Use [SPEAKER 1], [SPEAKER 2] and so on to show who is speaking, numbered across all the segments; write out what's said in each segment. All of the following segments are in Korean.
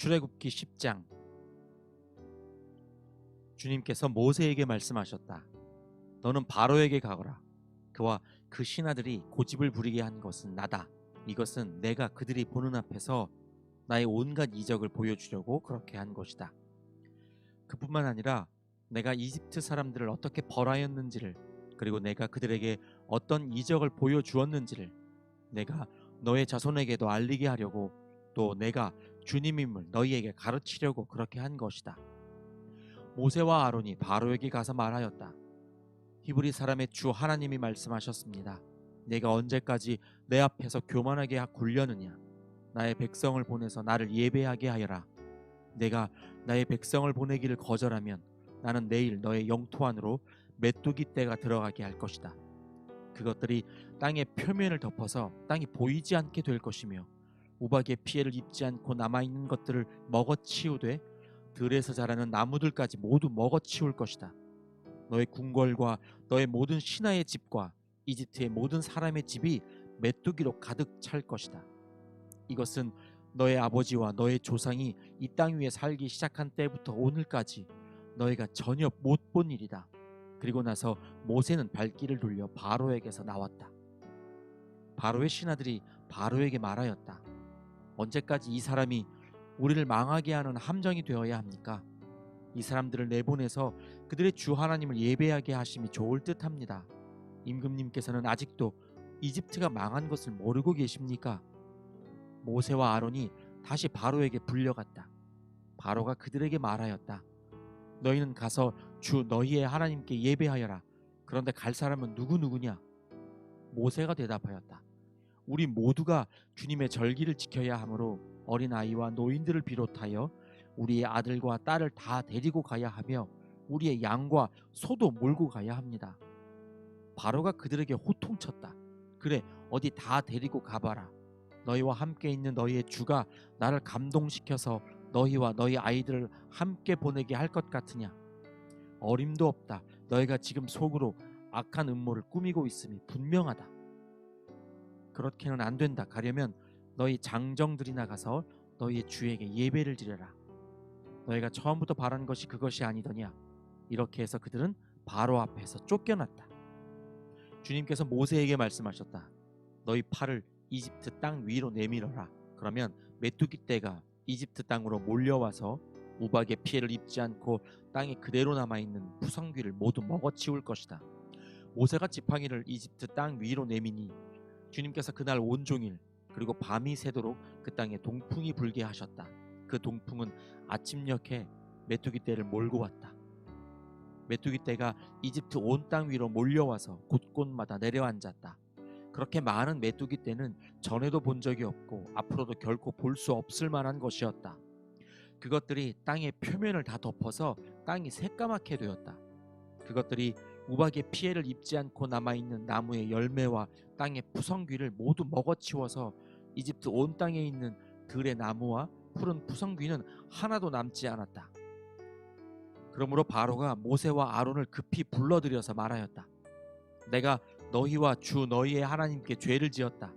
[SPEAKER 1] 출애굽기 10장 주님께서 모세에게 말씀하셨다. 너는 바로에게 가거라. 그와 그 신하들이 고집을 부리게 한 것은 나다. 이것은 내가 그들이 보는 앞에서 나의 온갖 이적을 보여주려고 그렇게 한 것이다. 그뿐만 아니라 내가 이집트 사람들을 어떻게 벌하였는지를 그리고 내가 그들에게 어떤 이적을 보여주었는지를 내가 너의 자손에게도 알리게 하려고 또 내가 주님임을 너희에게 가르치려고 그렇게 한 것이다. 모세와 아론이 바로에게 가서 말하였다. 히브리 사람의 주 하나님이 말씀하셨습니다. 내가 언제까지 내 앞에서 교만하게 굴려느냐? 나의 백성을 보내서 나를 예배하게 하여라. 내가 나의 백성을 보내기를 거절하면 나는 내일 너의 영토 안으로 메뚜기 떼가 들어가게 할 것이다. 그것들이 땅의 표면을 덮어서 땅이 보이지 않게 될 것이며 우박의 피해를 입지 않고 남아 있는 것들을 먹어치우되 들에서 자라는 나무들까지 모두 먹어치울 것이다. 너의 궁궐과 너의 모든 신하의 집과 이집트의 모든 사람의 집이 메뚜기로 가득 찰 것이다. 이것은 너의 아버지와 너의 조상이 이 땅 위에 살기 시작한 때부터 오늘까지 너희가 전혀 못 본 일이다. 그리고 나서 모세는 발길을 돌려 바로에게서 나왔다. 바로의 신하들이 바로에게 말하였다. 언제까지 이 사람이 우리를 망하게 하는 함정이 되어야 합니까? 이 사람들을 내보내서 그들의 주 하나님을 예배하게 하심이 좋을 듯합니다. 임금님께서는 아직도 이집트가 망한 것을 모르고 계십니까? 모세와 아론이 다시 바로에게 불려갔다. 바로가 그들에게 말하였다. 너희는 가서 주 너희의 하나님께 예배하여라. 그런데 갈 사람은 누구 누구냐? 모세가 대답하였다. 우리 모두가 주님의 절기를 지켜야 하므로 어린 아이와 노인들을 비롯하여 우리의 아들과 딸을 다 데리고 가야 하며 우리의 양과 소도 몰고 가야 합니다. 바로가 그들에게 호통쳤다. 그래 어디 다 데리고 가봐라. 너희와 함께 있는 너희의 주가 나를 감동시켜서 너희와 너희 아이들을 함께 보내게 할 것 같으냐? 어림도 없다. 너희가 지금 속으로 악한 음모를 꾸미고 있음이 분명하다. 그렇게는 안 된다. 가려면 너희 장정들이 나 가서 너희의 주에게 예배를 드려라. 너희가 처음부터 바란 것이 그것이 아니더냐? 이렇게 해서 그들은 바로 앞에서 쫓겨났다. 주님께서 모세에게 말씀하셨다. 너희 팔을 이집트 땅 위로 내밀어라. 그러면 메뚜기 떼가 이집트 땅으로 몰려와서 우박의 피해를 입지 않고 땅에 그대로 남아 있는 푸성귀를 모두 먹어치울 것이다. 모세가 지팡이를 이집트 땅 위로 내미니 주님께서 그날 온종일 그리고 밤이 새도록 그 땅에 동풍이 불게 하셨다. 그 동풍은 아침녘에 메뚜기 떼를 몰고 왔다. 메뚜기 떼가 이집트 온 땅 위로 몰려와서 곳곳마다 내려앉았다. 그렇게 많은 메뚜기 떼는 전에도 본 적이 없고 앞으로도 결코 볼 수 없을 만한 것이었다. 그것들이 땅의 표면을 다 덮어서 땅이 새까맣게 되었다. 그것들이 우박의 피해를 입지 않고 남아 있는 나무의 열매와 땅의 푸성귀를 모두 먹어치워서 이집트 온 땅에 있는 들의 나무와 푸른 푸성귀는 하나도 남지 않았다. 그러므로 바로가 모세와 아론을 급히 불러들여서 말하였다. 내가 너희와 주 너희의 하나님께 죄를 지었다.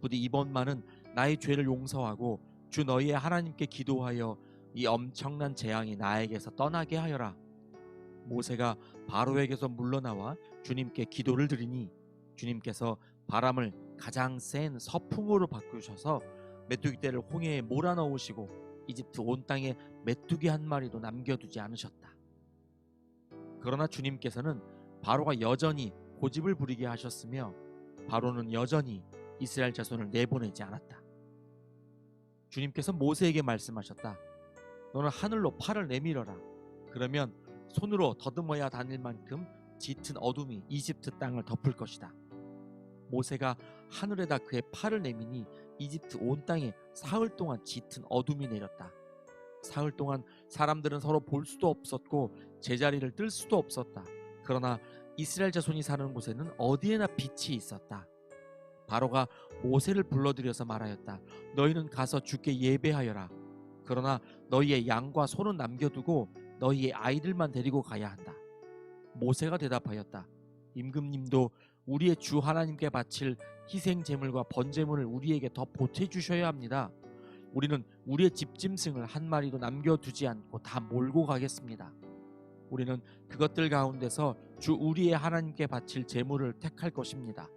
[SPEAKER 1] 부디 이번만은 나의 죄를 용서하고 주 너희의 하나님께 기도하여 이 엄청난 재앙이 나에게서 떠나게 하여라. 모세가 바로에게서 물러나와 주님께 기도를 드리니 주님께서 바람을 가장 센 서풍으로 바꾸셔서 메뚜기 떼를 홍해에 몰아넣으시고 이집트 온 땅에 메뚜기 한 마리도 남겨두지 않으셨다. 그러나 주님께서는 바로가 여전히 고집을 부리게 하셨으며 바로는 여전히 이스라엘 자손을 내보내지 않았다. 주님께서 모세에게 말씀하셨다. 너는 하늘로 팔을 내밀어라. 그러면 손으로 더듬어야 다닐 만큼 짙은 어둠이 이집트 땅을 덮을 것이다. 모세가 하늘에다 그의 팔을 내미니 이집트 온 땅에 사흘 동안 짙은 어둠이 내렸다. 사흘 동안 사람들은 서로 볼 수도 없었고 제자리를 뜰 수도 없었다. 그러나 이스라엘 자손이 사는 곳에는 어디에나 빛이 있었다. 바로가 모세를 불러들여서 말하였다. 너희는 가서 주께 예배하여라. 그러나 너희의 양과 소는 남겨두고 너희의 아이들만 데리고 가야 한다. 모세가 대답하였다. 임금님도 우리의 주 하나님께 바칠 희생 제물과 번제물을 우리에게 더 보태 주셔야 합니다. 우리는 우리의 집짐승을 한 마리도 남겨두지 않고 다 몰고 가겠습니다. 우리는 그것들 가운데서 주 우리의 하나님께 바칠 제물을 택할 것입니다.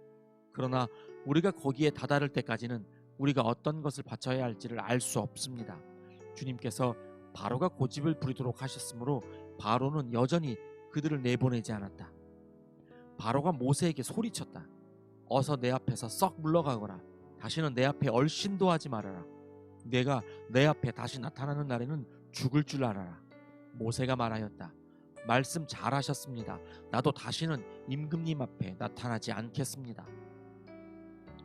[SPEAKER 1] 그러나 우리가 거기에 다다를 때까지는 우리가 어떤 것을 바쳐야 할지를 알 수 없습니다. 주님께서 바로가 고집을 부리도록 하셨으므로 바로는 여전히 그들을 내보내지 않았다. 바로가 모세에게 소리쳤다. 어서 내 앞에서 썩 물러가거라. 다시는 내 앞에 얼씬도 하지 말아라. 내가 내 앞에 다시 나타나는 날에는 죽을 줄 알아라. 모세가 말하였다. 말씀 잘하셨습니다. 나도 다시는 임금님 앞에 나타나지 않겠습니다.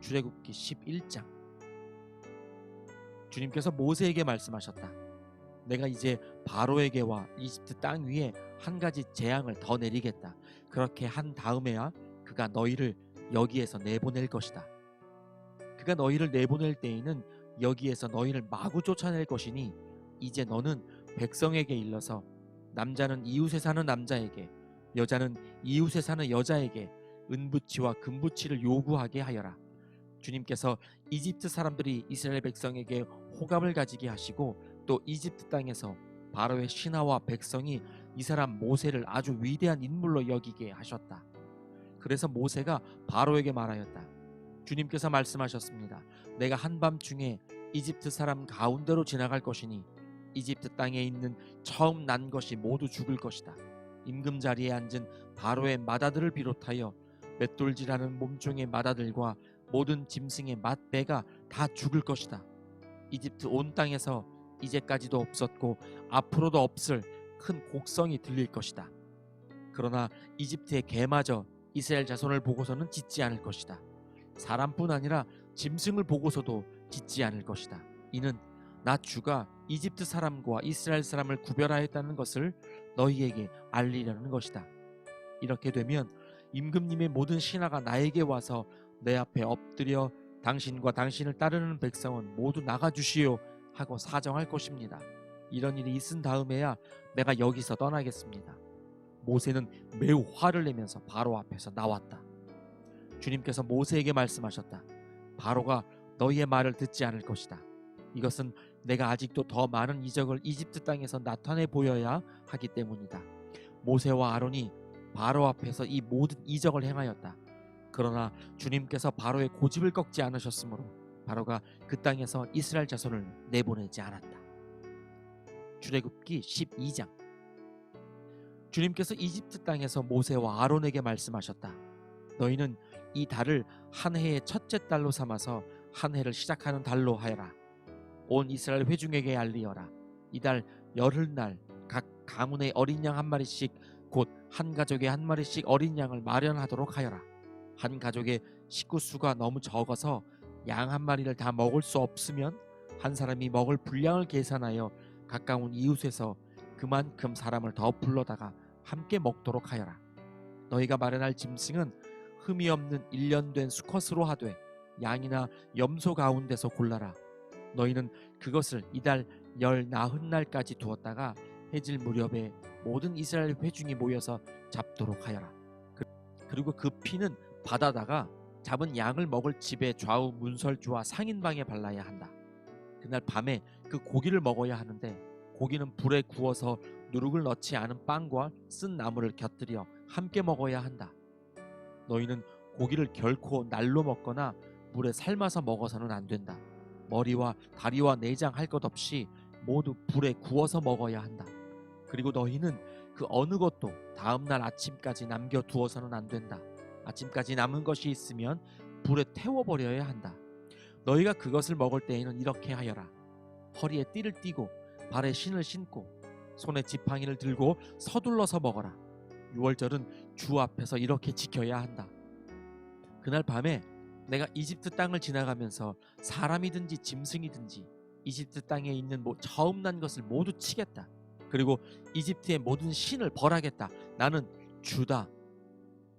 [SPEAKER 1] 출애굽기 11장 주님께서 모세에게 말씀하셨다. 내가 이제 바로에게와 이집트 땅 위에 한 가지 재앙을 더 내리겠다. 그렇게 한 다음에야 그가 너희를 여기에서 내보낼 것이다. 그가 너희를 내보낼 때에는 여기에서 너희를 마구 쫓아낼 것이니 이제 너는 백성에게 일러서 남자는 이웃에 사는 남자에게 여자는 이웃에 사는 여자에게 은부치와 금부치를 요구하게 하여라. 주님께서 이집트 사람들이 이스라엘 백성에게 호감을 가지게 하시고 또 이집트 땅에서 바로의 신하와 백성이 이 사람 모세를 아주 위대한 인물로 여기게 하셨다. 그래서 모세가 바로에게 말하였다. 주님께서 말씀하셨습니다. 내가 한밤중에 이집트 사람 가운데로 지나갈 것이니 이집트 땅에 있는 처음 난 것이 모두 죽을 것이다. 임금 자리에 앉은 바로의 마다들을 비롯하여 맷돌질하는 몸종의 마다들과 모든 짐승의 맏배가 다 죽을 것이다. 이집트 온 땅에서 이제까지도 없었고 앞으로도 없을 큰 곡성이 들릴 것이다. 그러나 이집트의 개마저 이스라엘 자손을 보고서는 짖지 않을 것이다. 사람뿐 아니라 짐승을 보고서도 짖지 않을 것이다. 이는 나 주가 이집트 사람과 이스라엘 사람을 구별하였다는 것을 너희에게 알리려는 것이다. 이렇게 되면 임금님의 모든 신하가 나에게 와서 내 앞에 엎드려 당신과 당신을 따르는 백성은 모두 나가 주시오 하고 사정할 것입니다. 이런 일이 있은 다음에야 내가 여기서 떠나겠습니다. 모세는 매우 화를 내면서 바로 앞에서 나왔다. 주님께서 모세에게 말씀하셨다. 바로가 너희의 말을 듣지 않을 것이다. 이것은 내가 아직도 더 많은 이적을 이집트 땅에서 나타내 보여야 하기 때문이다. 모세와 아론이 바로 앞에서 이 모든 이적을 행하였다. 그러나 주님께서 바로의 고집을 꺾지 않으셨으므로 바로가 그 땅에서 이스라엘 자손을 내보내지 않았다. 출애굽기 12장 주님께서 이집트 땅에서 모세와 아론에게 말씀하셨다. 너희는 이 달을 한 해의 첫째 달로 삼아서 한 해를 시작하는 달로 하여라. 온 이스라엘 회중에게 알리어라. 이달 열흘날 각 가문의 어린 양 한 마리씩 곧 한 가족에 한 마리씩 어린 양을 마련하도록 하여라. 한 가족의 식구 수가 너무 적어서 양 한 마리를 다 먹을 수 없으면 한 사람이 먹을 분량을 계산하여 가까운 이웃에서 그만큼 사람을 더 불러다가 함께 먹도록 하여라. 너희가 마련할 짐승은 흠이 없는 일련된 수컷으로 하되 양이나 염소 가운데서 골라라. 너희는 그것을 이달 열 나흔 날까지 두었다가 해질 무렵에 모든 이스라엘 회중이 모여서 잡도록 하여라. 그- 그리고 그 피는 바다다가 잡은 양을 먹을 집의 좌우 문설주와 상인방에 발라야 한다. 그날 밤에 그 고기를 먹어야 하는데 고기는 불에 구워서 누룩을 넣지 않은 빵과 쓴 나물을 곁들여 함께 먹어야 한다. 너희는 고기를 결코 날로 먹거나 물에 삶아서 먹어서는 안 된다. 머리와 다리와 내장 할 것 없이 모두 불에 구워서 먹어야 한다. 그리고 너희는 그 어느 것도 다음 날 아침까지 남겨 두어서는 안 된다. 아침까지 남은 것이 있으면 불에 태워 버려야 한다. 너희가 그것을 먹을 때에는 이렇게 하여라. 허리에 띠를 띠고 발에 신을 신고 손에 지팡이를 들고 서둘러서 먹어라. 유월절은 주 앞에서 이렇게 지켜야 한다. 그날 밤에 내가 이집트 땅을 지나가면서 사람이든지 짐승이든지 이집트 땅에 있는 뭐 처음 난 것을 모두 치겠다. 그리고 이집트의 모든 신을 벌하겠다. 나는 주다.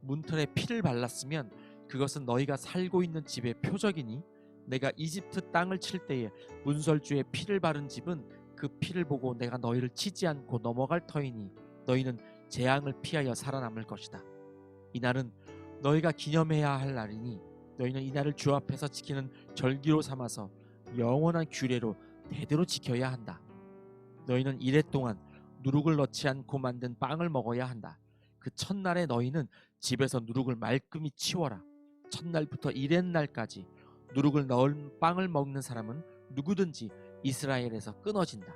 [SPEAKER 1] 문틀에 피를 발랐으면 그것은 너희가 살고 있는 집의 표적이니 내가 이집트 땅을 칠 때에 문설주에 피를 바른 집은 그 피를 보고 내가 너희를 치지 않고 넘어갈 터이니 너희는 재앙을 피하여 살아남을 것이다. 이 날은 너희가 기념해야 할 날이니 너희는 이 날을 주 앞에서 지키는 절기로 삼아서 영원한 규례로 대대로 지켜야 한다. 너희는 이래 동안 누룩을 넣지 않고 만든 빵을 먹어야 한다. 그 첫날에 너희는 집에서 누룩을 말끔히 치워라. 첫날부터 이랜 날까지 누룩을 넣은 빵을 먹는 사람은 누구든지 이스라엘에서 끊어진다.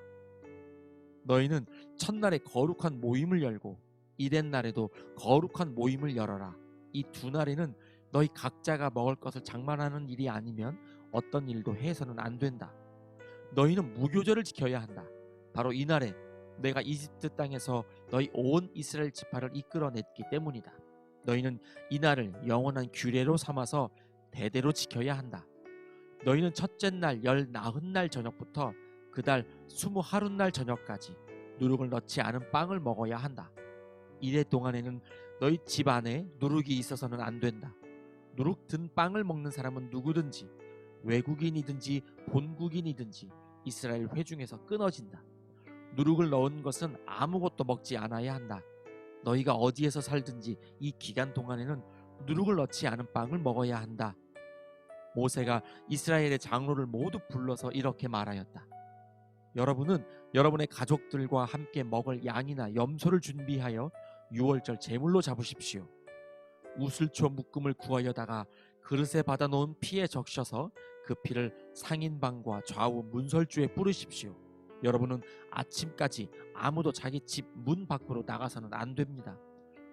[SPEAKER 1] 너희는 첫날에 거룩한 모임을 열고 이랜 날에도 거룩한 모임을 열어라. 이 두 날에는 너희 각자가 먹을 것을 장만하는 일이 아니면 어떤 일도 해서는 안 된다. 너희는 무교절을 지켜야 한다. 바로 이 날에 내가 이집트 땅에서 너희 온 이스라엘 지파를 이끌어냈기 때문이다. 너희는 이 날을 영원한 규례로 삼아서 대대로 지켜야 한다. 너희는 첫째 날 열 나흔 날 저녁부터 그달 스무 하루 날 저녁까지 누룩을 넣지 않은 빵을 먹어야 한다. 이래 동안에는 너희 집 안에 누룩이 있어서는 안 된다. 누룩 든 빵을 먹는 사람은 누구든지 외국인이든지 본국인이든지 이스라엘 회중에서 끊어진다. 누룩을 넣은 것은 아무것도 먹지 않아야 한다. 너희가 어디에서 살든지 이 기간 동안에는 누룩을 넣지 않은 빵을 먹어야 한다. 모세가 이스라엘의 장로를 모두 불러서 이렇게 말하였다. 여러분은 여러분의 가족들과 함께 먹을 양이나 염소를 준비하여 유월절 제물로 잡으십시오. 우슬초 묶음을 구하여다가 그릇에 받아놓은 피에 적셔서 그 피를 상인방과 좌우 문설주에 뿌리십시오. 여러분은 아침까지 아무도 자기 집 문 밖으로 나가서는 안 됩니다.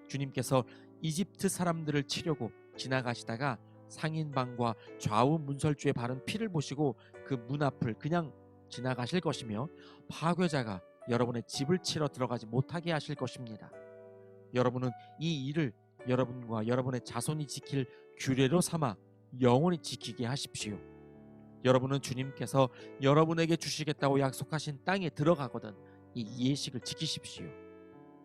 [SPEAKER 1] 주님께서 이집트 사람들을 치려고 지나가시다가 상인방과 좌우 문설주에 바른 피를 보시고 그 문 앞을 그냥 지나가실 것이며 파괴자가 여러분의 집을 치러 들어가지 못하게 하실 것입니다. 여러분은 이 일을 여러분과 여러분의 자손이 지킬 규례로 삼아 영원히 지키게 하십시오. 여러분은 주님께서 여러분에게 주시겠다고 약속하신 땅에 들어가거든 이 예식을 지키십시오.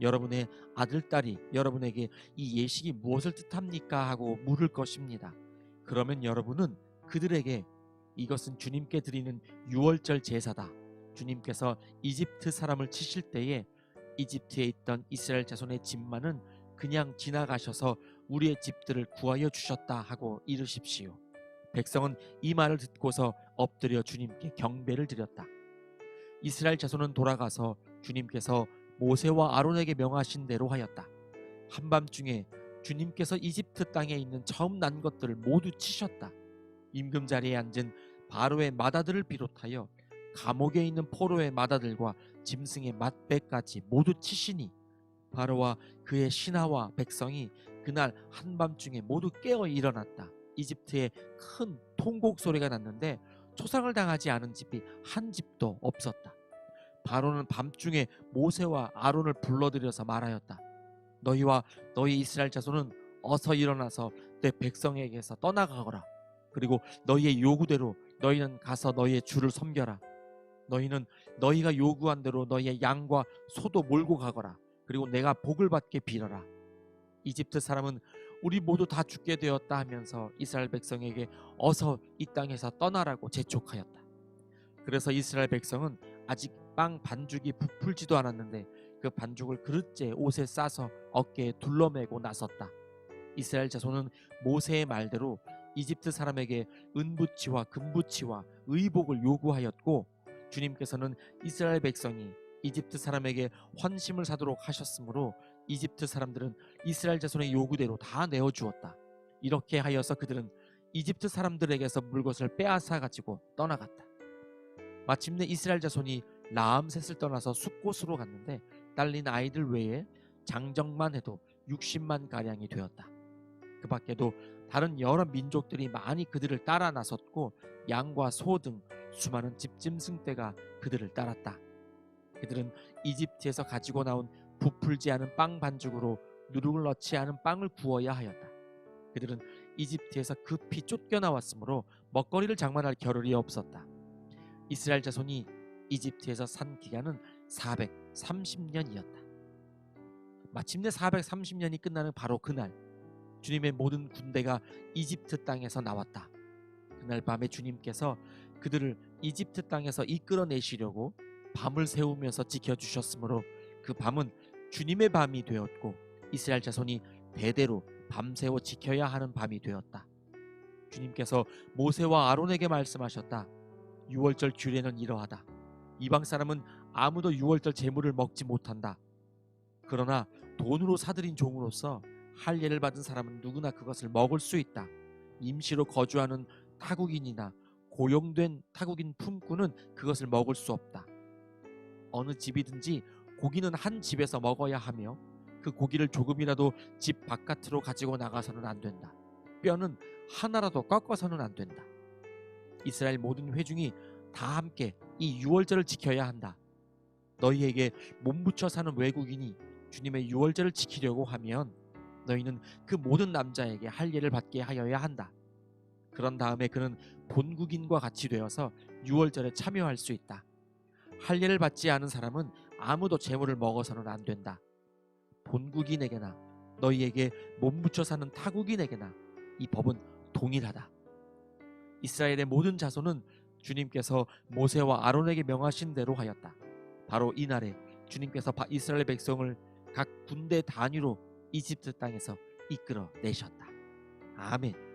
[SPEAKER 1] 여러분의 아들 딸이 여러분에게 이 예식이 무엇을 뜻합니까 하고 물을 것입니다. 그러면 여러분은 그들에게 이것은 주님께 드리는 유월절 제사다. 주님께서 이집트 사람을 치실 때에 이집트에 있던 이스라엘 자손의 집만은 그냥 지나가셔서 우리의 집들을 구하여 주셨다 하고 이르십시오. 백성은 이 말을 듣고서 엎드려 주님께 경배를 드렸다. 이스라엘 자손은 돌아가서 주님께서 모세와 아론에게 명하신 대로 하였다. 한밤중에 주님께서 이집트 땅에 있는 처음 난 것들을 모두 치셨다. 임금 자리에 앉은 바로의 마다들을 비롯하여 감옥에 있는 포로의 마다들과 짐승의 맛배까지 모두 치시니 바로와 그의 신하와 백성이 그날 한밤중에 모두 깨어 일어났다. 이집트에 큰 통곡 소리가 났는데 초상을 당하지 않은 집이 한 집도 없었다. 바로는 밤중에 모세와 아론을 불러들여서 말하였다. 너희와 너희 이스라엘 자손은 어서 일어나서 내 백성에게서 떠나가거라. 그리고 너희의 요구대로 너희는 가서 너희의 주를 섬겨라. 너희는 너희가 요구한 대로 너희의 양과 소도 몰고 가거라. 그리고 내가 복을 받게 빌어라. 이집트 사람은 우리 모두 다 죽게 되었다 하면서 이스라엘 백성에게 어서 이 땅에서 떠나라고 재촉하였다. 그래서 이스라엘 백성은 아직 빵 반죽이 부풀지도 않았는데 그 반죽을 그릇째 옷에 싸서 어깨에 둘러매고 나섰다. 이스라엘 자손은 모세의 말대로 이집트 사람에게 은부치와 금부치와 의복을 요구하였고 주님께서는 이스라엘 백성이 이집트 사람에게 환심을 사도록 하셨으므로 이집트 사람들은 이스라엘 자손의 요구대로 다 내어 주었다. 이렇게 하여서 그들은 이집트 사람들에게서 물것을 빼앗아 가지고 떠나갔다. 마침내 이스라엘 자손이 라암셋을 떠나서 숲곳으로 갔는데 딸린 아이들 외에 장정만 해도 60만 가량이 되었다. 그 밖에도 다른 여러 민족들이 많이 그들을 따라 나섰고 양과 소 등 수많은 집짐승 떼가 그들을 따랐다. 그들은 이집트에서 가지고 나온 부풀지 않은 빵 반죽으로 누룩을 넣지 않은 빵을 구워야 하였다. 그들은 이집트에서 급히 쫓겨나왔으므로 먹거리를 장만할 겨를이 없었다. 이스라엘 자손이 이집트에서 산 기간은 430년이었다. 마침내 430년이 끝나는 바로 그날 주님의 모든 군대가 이집트 땅에서 나왔다. 그날 밤에 주님께서 그들을 이집트 땅에서 이끌어내시려고 밤을 세우면서 지켜주셨으므로 그 밤은 주님의 밤이 되었고 이스라엘 자손이 대대로 밤새워 지켜야 하는 밤이 되었다. 주님께서 모세와 아론에게 말씀하셨다. 유월절 규례는 이러하다. 이방 사람은 아무도 유월절 제물을 먹지 못한다. 그러나 돈으로 사들인 종으로서 할례를 받은 사람은 누구나 그것을 먹을 수 있다. 임시로 거주하는 타국인이나 고용된 타국인 품꾼은 그것을 먹을 수 없다. 어느 집이든지 고기는 한 집에서 먹어야 하며 그 고기를 조금이라도 집 바깥으로 가지고 나가서는 안 된다. 뼈는 하나라도 꺾어서는 안 된다. 이스라엘 모든 회중이 다 함께 이 유월절을 지켜야 한다. 너희에게 몸붙여 사는 외국인이 주님의 유월절을 지키려고 하면 너희는 그 모든 남자에게 할례를 받게 하여야 한다. 그런 다음에 그는 본국인과 같이 되어서 유월절에 참여할 수 있다. 할례를 받지 않은 사람은 아무도 제물을 먹어서는 안 된다. 본국인에게나 너희에게 몸붙여 사는 타국인에게나 이 법은 동일하다. 이스라엘의 모든 자손은 주님께서 모세와 아론에게 명하신 대로 하였다. 바로 이날에 주님께서 바- 이스라엘 백성을 각 군대 단위로 이집트 땅에서 이끌어 내셨다. 아멘.